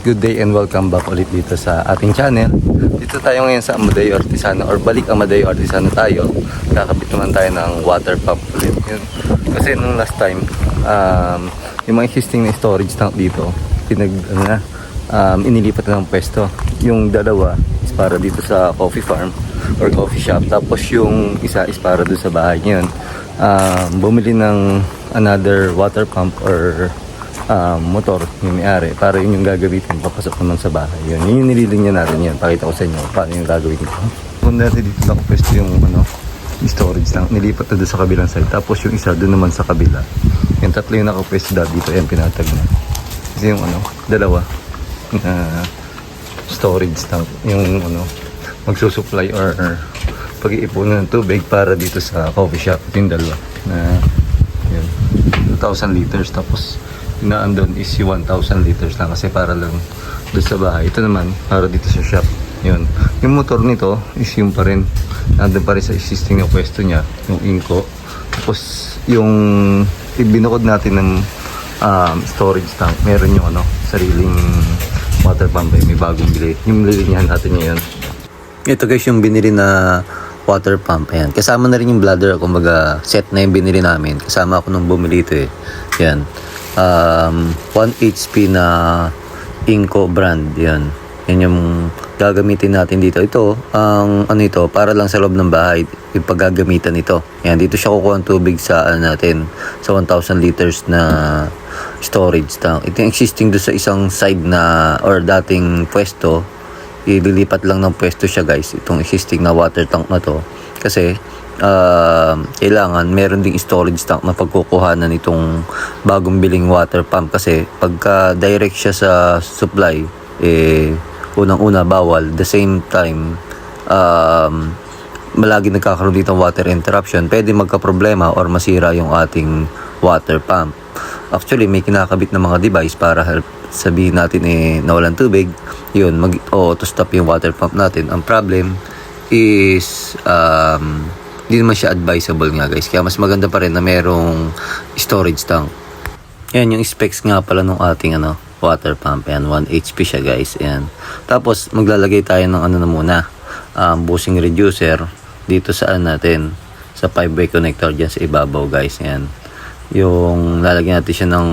good day and welcome back ulit dito sa ating channel. Dito tayo ngayon sa Amadeo Artisano or balik Amadeo Artisano tayo. Kakabit naman tayo ng water pump ulit. Yun. Kasi nung last time, um, yung mga existing na storage tank dito, pinag, ano na, um, inilipat na ng pwesto. Yung dalawa is para dito sa coffee farm or coffee shop. Tapos yung isa is para doon sa bahay ngayon. Um, bumili ng another water pump or um, motor yung may-ari. Para yun yung gagamitin papasok naman sa bahay. Yun, yun yung nililinya natin yun pakita ko sa inyo paano yung gagawin ko kung dati dito nakapwesto yung ano storage lang nilipat na sa kabilang side. Tapos yung isa doon naman sa kabila. Yung tatlo yung nakapwesto dati dito yan pinatag na. Kasi yung ano dalawa na storage tank. Yung ano magsusupply or, or pag-iipunan ng tubig para dito sa coffee shop. Yung dalawa na yun 2,000 liters. Tapos na andun is yung 1,000 liters lang kasi para lang doon sa bahay ito naman para dito sa shop yun yung motor nito is yung pa rin nandun pa rin sa existing na pwesto niya yung inko tapos yung ibinukod natin ng um, storage tank meron yung ano sariling water pump eh, may bagong bili yung lilinyahan natin ngayon ito guys yung binili na water pump. Ayan. Kasama na rin yung bladder. Kumbaga, set na yung binili namin. Kasama ako nung bumili ito eh. Ayan. Um, 1 HP na Inco brand. Yan. Yan yung gagamitin natin dito. Ito, ang ano ito, para lang sa loob ng bahay. Yung paggagamitan ito. Ayan. Dito siya kukuha ng tubig sa ano natin. Sa 1,000 liters na storage tank. Ito yung existing doon sa isang side na or dating pwesto ililipat lang ng pwesto siya guys itong existing na water tank na to kasi uh, kailangan meron ding storage tank na pagkukuhanan itong bagong biling water pump. Kasi pagka direct siya sa supply eh unang una bawal. The same time um, malagi nagkakaroon dito ng water interruption. Pwede magka-problema or masira yung ating water pump. Actually may kinakabit na mga device para help sabihin natin eh nawalan tubig. Yun mag auto stop yung water pump natin. Ang problem is um, hindi naman siya advisable nga guys. Kaya mas maganda pa rin na merong storage tank. Yan yung specs nga pala ng ating ano water pump. Yan 1 HP siya guys. Yan. Tapos maglalagay tayo ng ano na muna um, bushing reducer dito saan natin sa 5 way connector dyan sa ibabaw guys. Yan. Yung lalagyan natin siya ng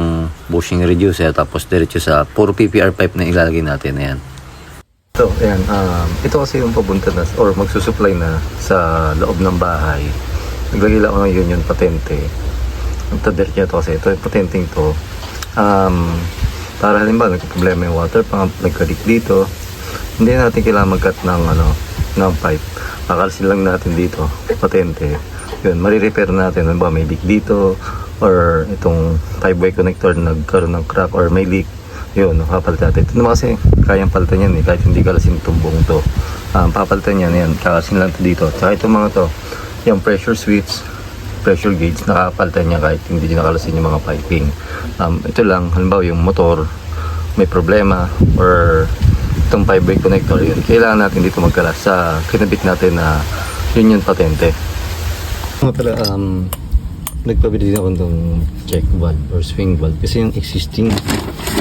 bushing reducer tapos diretso sa puro PPR pipe na ilalagay natin. Ayan So, ayan, um, ito kasi yung papunta na or magsusupply na sa loob ng bahay. Naglagay lang ako ng union patente. Ang tader niya to kasi ito yung patenteng to. Um, para halimbawa nagka-problema yung water pump, nagka-leak dito, hindi natin kailangan mag-cut ng, ano, ng pipe. Kakalisin lang natin dito, patente. Yun, marirepair natin. Halimbawa may leak dito, or itong 5-way connector nagkaroon ng crack or may leak yun, papalitan natin. Ito naman kasi kayang palitan yan eh, kahit hindi kalasin itong buong to. Um, papalitan yan, yan, kakasin lang to dito. Tsaka itong mga to, yung pressure switch, pressure gauge, nakapalitan niya kahit hindi nakalasin yung mga piping. Um, ito lang, halimbawa yung motor, may problema, or itong 5-way connector yun, kailangan natin dito magkalas sa kinabit natin na yun yung patente. Um, nagpabili din ako ng check valve or swing valve kasi yung existing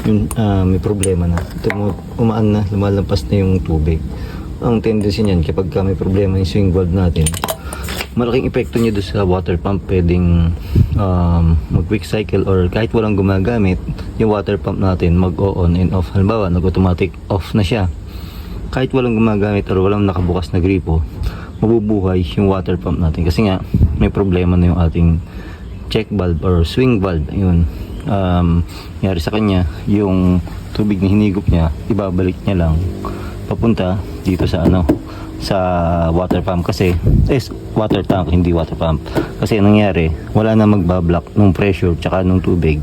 yung ah, may problema na. Mo umaan na lumalampas na yung tubig. Ang tendency niyan kapag ka may problema yung swing valve natin malaking epekto niya doon sa water pump. Pwedeng um, mag quick cycle or kahit walang gumagamit yung water pump natin mag on and off. Halimbawa nag automatic off na siya. Kahit walang gumagamit or walang nakabukas na gripo mabubuhay yung water pump natin. Kasi nga may problema na yung ating check valve or swing valve yun. Um, nangyari sa kanya yung tubig na hinigop niya ibabalik niya lang papunta dito sa ano sa water pump kasi is water tank hindi water pump. Kasi nangyari wala na magbablock ng pressure tsaka ng tubig.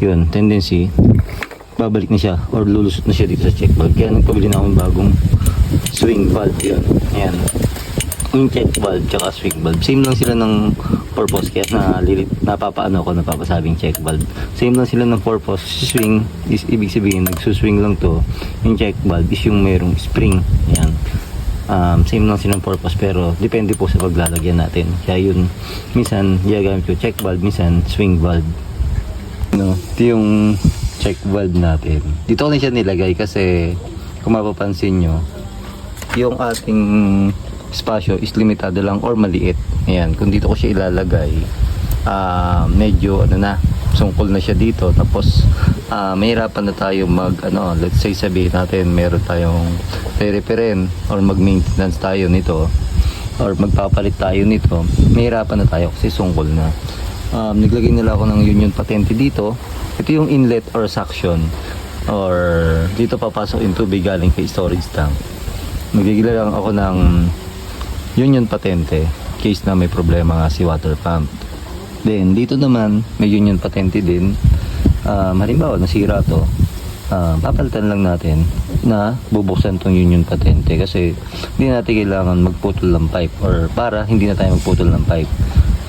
Yun tendency babalik na siya or lulusot na siya dito sa check valve. Kaya nagpabili na akong bagong swing valve yun. Ayan yung check valve tsaka swing valve same lang sila ng purpose kaya na lilit napapaano ko napapasabing check valve. Same lang sila ng purpose swing is ibig sabihin nagsuswing lang to. Yung check valve is yung merong spring yan um, same lang silang purpose pero depende po sa paglalagyan natin. Kaya yun minsan gagamit ko check valve minsan swing valve. No ito yung check valve natin. Dito ko na siya nilagay kasi kung mapapansin nyo, yung ating spasyo is limitado lang or maliit. Ayan, kung dito ko siya ilalagay, ah medyo ano na, sungkol na siya dito. Tapos, ah mahirapan na tayo mag, ano, let's say sabihin natin, meron tayong re-referent or mag-maintenance tayo nito or magpapalit tayo nito, mahirapan na tayo kasi sungkol na. Um, naglagay nila ako ng union patente dito. Ito yung inlet or suction or dito papasok yung tubig galing kay storage tank. Nagbigay lang ako ng union patente case na may problema nga si water pump. Then dito naman may union patente din. Uh, halimbawa nasira to. Ah, papalitan lang natin na bubuksan tong union patente kasi hindi natin kailangan magputol ng pipe or para hindi na tayo magputol ng pipe.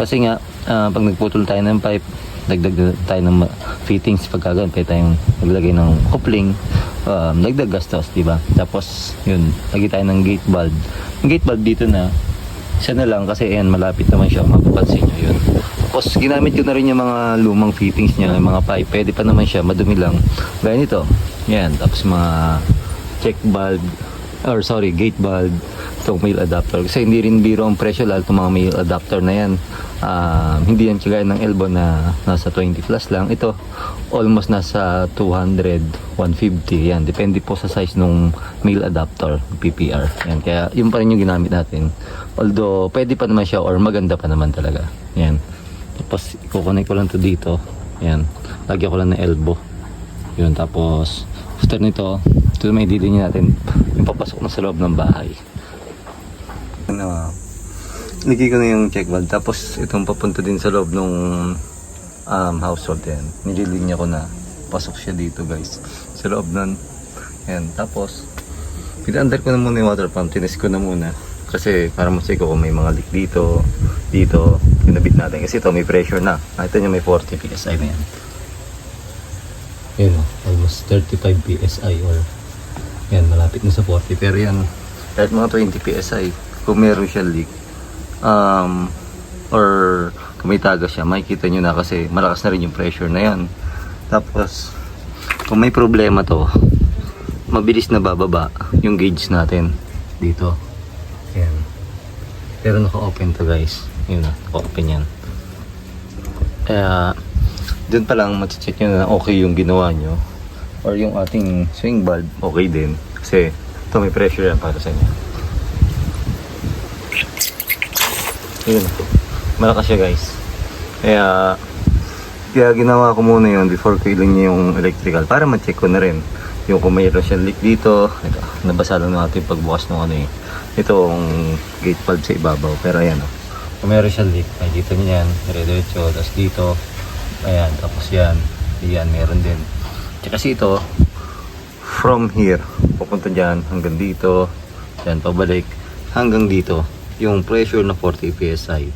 Kasi nga ah, pag nagputol tayo ng pipe, dagdag tayo ng fittings pagkagan, pwede tayong maglagay ng coupling, um, dagdag gastos, di ba? Tapos, yun, lagi tayo ng gate valve. Yung gate valve dito na, isa na lang kasi ayan, malapit naman siya, mapapansin nyo yun. Tapos, ginamit ko na rin yung mga lumang fittings niya, yung mga pipe, pwede pa naman siya, madumi lang. Gaya nito, yan, tapos mga check valve, or sorry, gate valve, itong male adapter. Kasi hindi rin biro ang presyo lalo itong mga male adapter na yan. Ah, hindi yan kagaya ng elbow na nasa 20 plus lang. Ito, almost nasa 200, 150. Yan, depende po sa size nung male adapter, PPR. Yan, kaya yun pa rin yung ginamit natin. Although, pwede pa naman siya or maganda pa naman talaga. Yan. Tapos, ikukunik ko lang to dito. Yan. Lagyan ko lang ng elbow. Yun, tapos, after nito, ito may didin natin yung papasok na sa loob ng bahay. Nigay ko na yung check valve. Tapos, itong papunta din sa loob ng um, household yan. Nililinya ko na. Pasok siya dito, guys. Sa loob nun. Yan. Tapos, pinandar ko na muna yung water pump. Tinis ko na muna. Kasi, para masay ko kung may mga leak dito, dito, kinabit natin. Kasi ito, may pressure na. Nakita nyo, may 40 PSI na yan. Yun, oh, almost 35 PSI or yan, malapit na sa 40. Pero yan, kahit mga 20 PSI, kung meron siya leak, um, or tagas siya, makikita nyo na kasi malakas na rin yung pressure na yan. Tapos, kung may problema to, mabilis na bababa yung gauge natin dito. Yan. Pero naka-open to guys. Yun na, open yan. Kaya, dun pa lang check nyo na okay yung ginawa nyo. Or yung ating swing valve, okay din. Kasi, ito may pressure yan para sa inyo. Yun. Malakas siya guys. Kaya, kaya ginawa ko muna yun before ko niya yung electrical para ma-check ko na rin yung kung mayroon siyang leak dito. Ito, nabasa lang natin pagbukas ng ano eh. Itong gate valve sa ibabaw. Pero ayan oh. Kung meron siyang leak, makikita niyo yan. Dire-diretso. Tapos dito, ayan. Tapos yan. Yan, meron din. Tsaka kasi ito, from here, pupunta dyan hanggang dito. Yan, pabalik hanggang dito. Yung pressure na 40 PSI,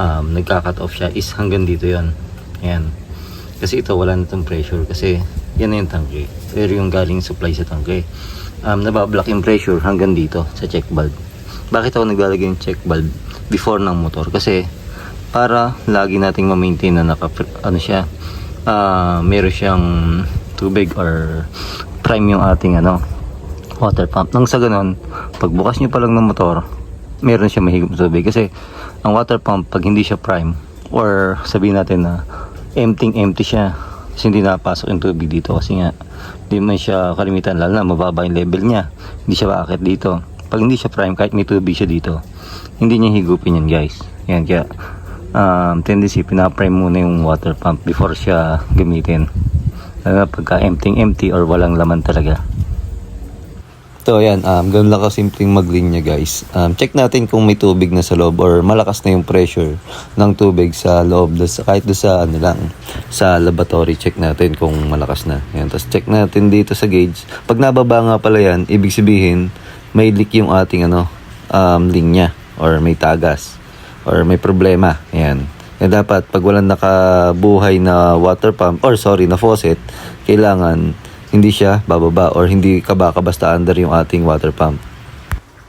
um, nagka-cut off siya is hanggang dito yon Yan. Kasi ito, wala na itong pressure kasi yan na yung tangke. Pero yung galing supply sa tangke, um, nabablock yung pressure hanggang dito sa check valve. Bakit ako naglalagay yung check valve before ng motor? Kasi para lagi nating ma-maintain na naka, ano siya, ah meron siyang tubig or prime yung ating ano, water pump. Nang sa ganun, pagbukas nyo pa lang ng motor, meron siya mahigop na tubig. Kasi ang water pump, pag hindi siya prime, or sabihin natin na empty empty siya, kasi hindi napasok yung tubig dito. Kasi nga hindi man siya kalimitan lalo na mababa yung level niya. Hindi siya maakit dito. Pag hindi siya prime kahit may tubig siya dito hindi niya higupin yan guys. Yan kaya um, tendency pinaprime muna yung water pump before siya gamitin. Lalo na pagka empty empty or walang laman talaga So yan, um, ganun lang kasimpleng maglinya guys. Um, check natin kung may tubig na sa loob or malakas na yung pressure ng tubig sa loob. Das, kahit doon sa, ano lang, sa laboratory, check natin kung malakas na. Yan, tapos check natin dito sa gauge. Pag nababa nga pala yan, ibig sabihin, may leak yung ating ano, um, linya or may tagas or may problema. Yan. Kaya dapat pag walang nakabuhay na water pump or sorry na faucet, kailangan hindi siya bababa or hindi ka baka basta under yung ating water pump.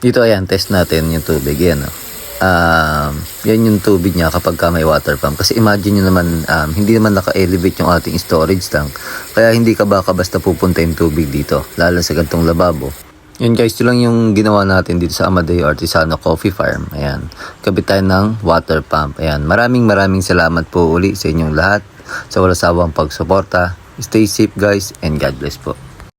Dito ayan, test natin yung tubig. Yan, oh. um, yan yung tubig niya kapag ka may water pump. Kasi imagine nyo naman, um, hindi naman naka-elevate yung ating storage tank. Kaya hindi ka baka basta pupunta yung tubig dito, lalo sa gantong lababo. Yun guys, ito lang yung ginawa natin dito sa Amadeo Artisano Coffee Farm. Ayan, kabit tayo ng water pump. Ayan, maraming maraming salamat po uli sa inyong lahat sa walang sawang pagsuporta. Stay safe guys and God bless po.